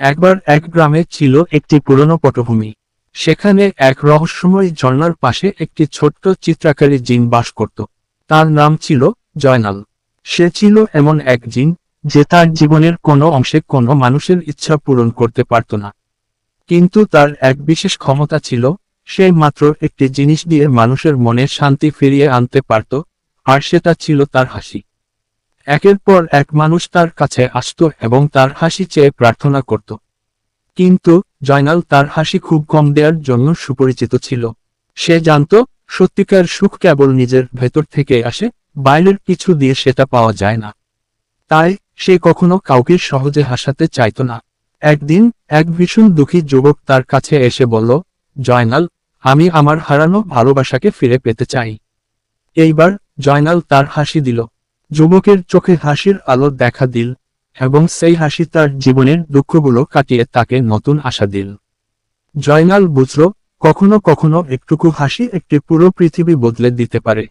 একবার এক গ্রামে ছিল একটি পুরনো পটভূমি। সেখানে এক রহস্যময় ঝর্ণার পাশে একটি ছোট্ট চিত্রাকারী জিন বাস করত। তার নাম ছিল জয়নাল। সে ছিল এমন এক জিন যে তার জীবনের কোনো অংশে কোনো মানুষের ইচ্ছা পূরণ করতে পারত না। কিন্তু তার এক বিশেষ ক্ষমতা ছিল, সে মাত্র একটি জিনিস দিয়ে মানুষের মনে শান্তি ফিরিয়ে আনতে পারত, আর সেটা ছিল তার হাসি। একের পর এক মানুষ তার কাছে আসত এবং তার হাসি চেয়ে প্রার্থনা করত। কিন্তু জয়নাল তার হাসি খুব কম দেওয়ার জন্য সুপরিচিত ছিল। সে জানত, সত্যিকার সুখ কেবল নিজের ভেতর থেকে আসে, বাইরের কিছু দিয়ে সেটা পাওয়া যায় না। তাই সে কখনো কাউকে সহজে হাসাতে চাইত না। একদিন এক ভীষণ দুঃখী যুবক তার কাছে এসে বলল, জয়নাল, আমি আমার হারানো ভালোবাসাকে ফিরে পেতে চাই। এইবার জয়নাল তার হাসি দিল। যুবকের চোখে হাসির আলো দেখা দিল, এবং সেই হাসি তার জীবনের দুঃখগুলো কাটিয়ে তাকে নতুন আশা দিল। জয়নাল বুঝল, কখনো কখনো একটুকু হাসি একটি পুরো পৃথিবী বদলে দিতে পারে।